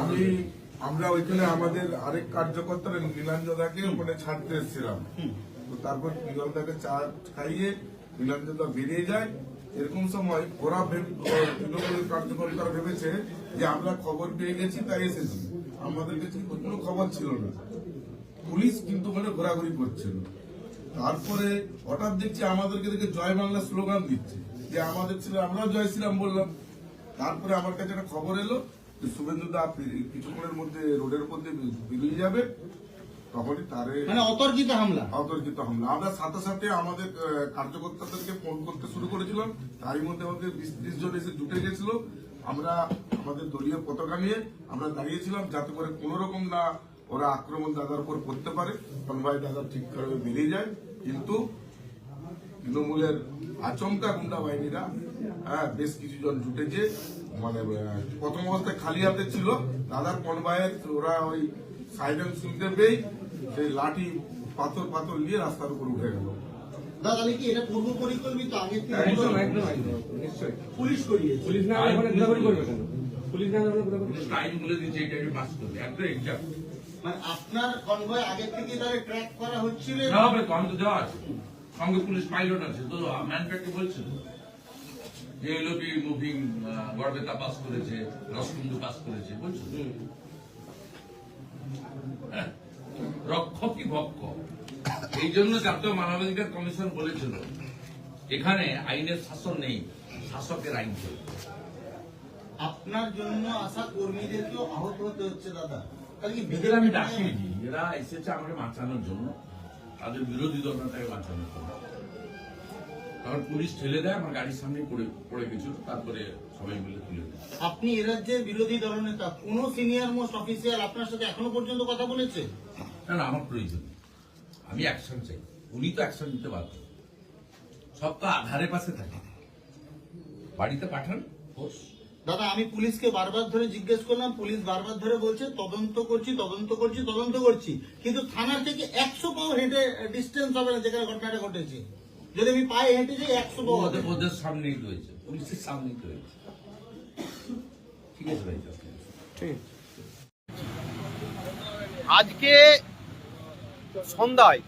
আমি আমরা ওইখানে আমাদের আরেক কার্যকর্তারা নীলাঞ্জদাকে ওখানে ছাড়তে এসেছিলাম। তো তারপর নীলাঞ্জদাকে চা খাইয়ে নীলাঞ্জদা বেরিয়ে যায়। এরকম সময় ওরা তৃণমূলের কার্যকর্তারা ভেবেছে যে আমরা খবর পেয়ে গেছি তাই এসেছি। আমাদের কাছে কোনো খবর ছিল না। পুলিশ কিন্তু ওখানে ঘোরাঘুরি করছিল। তারপরে হঠাৎ দেখছি আমাদেরকে দেখে জয় বাংলা স্লোগান দিচ্ছে। যে আমাদের ছিল আমরা জয় শ্রীরাম বললাম। তারপরে আমার কাছে একটা খবর এলো যে শুভেন্দু দা কিছুক্ষণের মধ্যে রোডের মধ্যে বেরিয়ে যাবে। তখনই তারে মানে অতর্কিত হামলা? অতর্কিত হামলা। আমরা সাথে সাথে আমাদের কার্যকর্তাদেরকে ফোন করতে শুরু করেছিলাম। তারই মধ্যে আমাদের বিশ ত্রিশ জন এসে জুটে গেছিল। আমরা আমাদের দলীয় পতাকা নিয়ে আমরা দাঁড়িয়েছিলাম যাতে করে কোনো রকম না ওরা আক্রমণ দাদার উপর করতে পারে। ভাই দাদা ঠিকভাবে বেরিয়ে যায়। কিন্তু তৃণমূলের আচমকা গুন্ডা বাহিনীরা হ্যাঁ বেশ কিছু জন জুটেছে। মানে প্রথম অবস্থায় খালি হাতে ছিল। দাদার কনবায়ের ওরা ওই সাইলেন্স শুনতে পেয়ে সেই লাঠি পাথর পাথর নিয়ে রাস্তার উপর উঠে গেল। দাদা তাহলে কি এটা পূর্ব পরিকল্পিত? আগে থেকে একদম একদম একদম নিশ্চয়ই। পুলিশ পুলিশ না হলে ওখানে ঘোরাঘুরি করবে কেন? পুলিশ না হলে ওখানে ঘোরাঘুরি করবে? টাইম বলে দিচ্ছে এটা একটু পাস করবে একদম এক্সাক্ট মানে আপনার কনভয় আগে থেকে তাহলে ট্র্যাক করা হচ্ছিল? সঙ্গে পুলিশ পাইলট আছে তো ম্যানপ্যাককে বলছিল যে এলোপি মুভিং গড়বেতা পাস করেছে রসকুন্ডু পাস করেছে বলছো হ্যাঁ। রক্ষক কি ভক্ষ? এই জন্য জাতীয় মানবাধিকার কমিশন বলেছিল এখানে আইনের শাসন নেই শাসকের আইন চলবে। আপনার জন্য আসা কর্মীদেরকেও আহত হতে হচ্ছে দাদা। আমি ডাকিনি এরা এসেছে আমাকে বাঁচানোর জন্য। তাদের বিরোধী দলটাকে বাঁচানোর জন্য। তখন পুলিশ ঠেলে দেয় আমার গাড়ির সামনে পড়ে পড়ে গেছিল তারপরে সবাই মিলে তুলে আপনি এ রাজ্যের বিরোধী দলনেতা কোন সিনিয়র মোস্ট অফিসিয়াল আপনার সাথে এখনও পর্যন্ত কথা বলেছে? না না আমার প্রয়োজন আমি অ্যাকশন চাই। উনি তো অ্যাকশন নিতে বাধ্য। সব তো আধারে পাশে থাকে। বাড়িতে পাঠান। হোস দাদা আমি পুলিশকে বারবার ধরে জিজ্ঞেস করলাম পুলিশ বারবার ধরে বলছে তদন্ত করছি তদন্ত করছি তদন্ত করছি। কিন্তু থানার থেকে একশো পাও হেঁটে ডিস্টেন্স হবে না যেখানে ঘটনাটা ঘটেছে। যদি আমি পায়ে হেঁটে যাই একশো পাও হবে। ওদের সামনেই রয়েছে। পুলিশের সামনেই তো রয়েছে। ঠিক আছে ভাই ঠিক। আজকে সন্ধ্যায়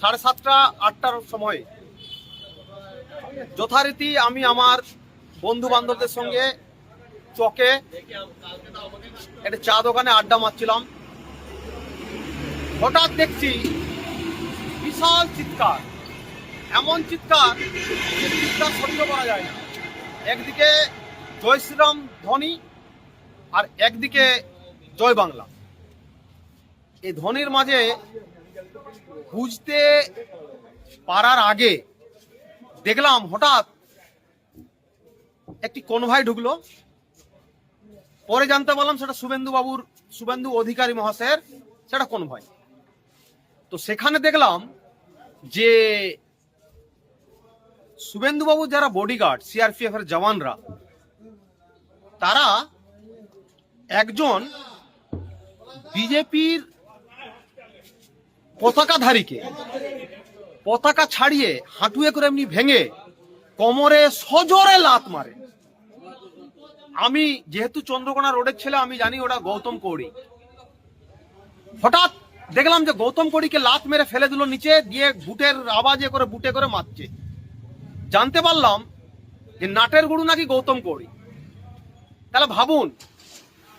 সাড়ে সাতটা আটটার সময় যথারীতি আমি আমার বন্ধু বান্ধবদের সঙ্গে চকে একটা চা দোকানে আড্ডা মারছিলাম। হঠাৎ দেখছি বিশাল চিৎকার। এমন চিৎকার যে চিৎকার সহ্য করা যায় না। একদিকে জয় শ্রীরাম ধ্বনি আর একদিকে জয় বাংলা। এই ধ্বনির মাঝে বুঝতে পারার আগে দেখলাম হঠাৎ একটি কনভাই ঢুকলো। পরে জানতে পারলাম সেটা শুভেন্দু বাবুর, শুভেন্দু অধিকারী মহাশয়ের, সেটা কনভাই তো সেখানে দেখলাম যে শুভেন্দু বাবু যারা বডিগার্ড সিআরপিএফ এর জওয়ানরা, তারা একজন বিজেপির পতাকাধারীকে, পতাকা ছাড়িয়ে হাঁটুয়ে করে এমনি ভেঙে কোমরে সজোরে লাত মারে। আমি যেহেতু চন্দ্রকোনা রোডের ছেলে, আমি জানি ওটা গৌতম কৌড়ি। হঠাৎ দেখলাম যে গৌতম কৌড়িকে লাত মেরে ফেলে দিল নিচে, দিয়ে বুটের আওয়াজে করে বুটে করে মারছে। জানতে পারলাম যে নাটের গুরু নাকি গৌতম কৌড়ি। তাহলে ভাবুন,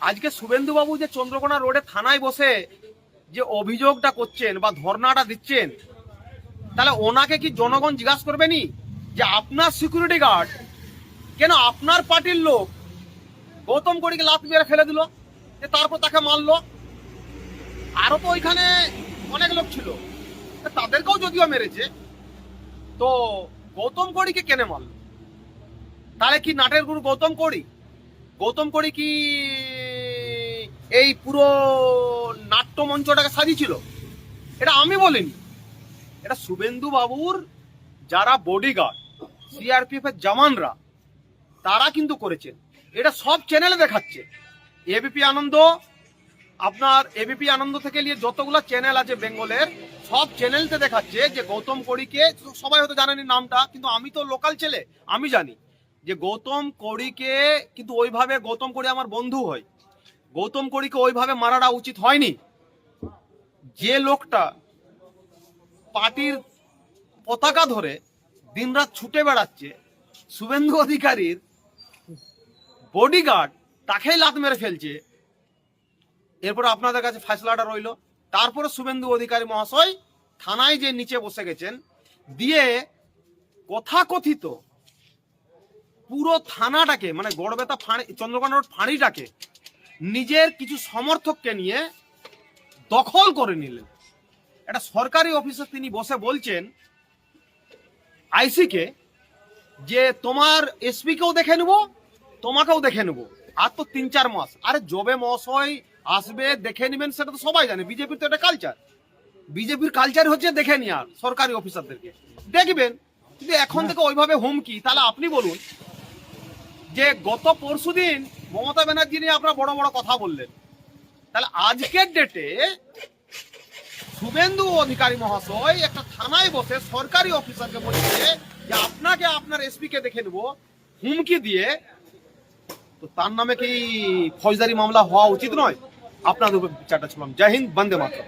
আজকে শুভেন্দু বাবু যে চন্দ্রকোনা রোডে থানায় বসে যে অভিযোগটা করছেন বা ধর্নাটা দিচ্ছেন, তাহলে ওনাকে কি জনগণ জিজ্ঞাসা করবেনি যে আপনার সিকিউরিটি গার্ড কেন আপনার পার্টির লোক গৌতম কড়িকে লাত মেরে ফেলে দিল, যে তারপর তাকে মারলো? আরও তো ওইখানে অনেক লোক ছিল। তাদেরকেও যদিও মেরেছে, তো গৌতম কড়িকে কেনে মারলো? তাহলে কি নাটের গুরু গৌতম কড়ি গৌতম কড়ি কি এই পুরো নাট্য মঞ্চটাকে সাজিয়েছিল? এটা আমি বলিনি। এটা শুভেন্দু বাবুর যারা বডিগার্ড সিআরপিএফ এর জওয়ানরা, তারা কিন্তু করেছেন এটা সব চ্যানেলে দেখাচ্ছে। এবিপি আনন্দ, আপনার এবিপি আনন্দ থেকে নিয়ে যতগুলো চ্যানেল আছে বেঙ্গলের, সব চ্যানেলতে দেখাচ্ছে যে গৌতম কড়িকে, সবাই হয়তো জানেনি নামটা, কিন্তু আমি তো লোকাল ছেলে, আমি জানি যে গৌতম কড়িকে কিন্তু ওইভাবে, গৌতম কড়ি আমার বন্ধু হয়। গৌতম কড়িকে ওইভাবে মারাটা উচিত হয়নি। যে লোকটা পার্টির পতাকা ধরে দিনরাত ছুটে বেড়াচ্ছে, শুভেন্দু অধিকারীর বডিগার্ড তাকেই লাত মেরে ফেলছে। এরপর আপনাদের কাছে ফেসলাটা রইল। তারপরে শুভেন্দু অধিকারী মহাশয় থানায় যে নিচে বসে গেছেন, দিয়ে কথাকথিত পুরো থানাটাকে মানে গড়বেতা ফাঁড়ি, চন্দ্রকোনা রোড ফাঁড়িটাকে নিজের কিছু সমর্থককে নিয়ে দখল করে নিলেন। একটা সরকারি অফিসে তিনি বসে বলছেন আইসিকে যে তোমার এসপিকেও দেখে নেব, তোমাকেও দেখে নেব। আর তো তিন চার মাস। আরে জবে মহাশয় আসবে, দেখে নেবেন, সেটা তো সবাই জানে। বিজেপির তো একটা কালচার বিজেপির কালচার হচ্ছে দেখে নেওয়ার সরকারি অফিসারদেরকে। দেখবেন, কিন্তু এখন থেকে ওইভাবে হুমকি। তাহলে আপনি বলুন যে গত পরশুদিন মমতা ব্যানার্জি নিয়ে আপনারা বড় বড় কথা বললেন। তাহলে আজকের ডেটে শুভেন্দু অধিকারী মহাশয় একটা থানায় বসে সরকারি অফিসারকে বলছে যে আপনাকে আপনার এসপি কে দেখে নেব, হুমকি দিয়ে। তো তার নামে কি ফৌজদারি মামলা হওয়া উচিত নয়? আপনার উপর বিচারটা ছিলাম জয় হিন্দ, বন্দে মাতরম।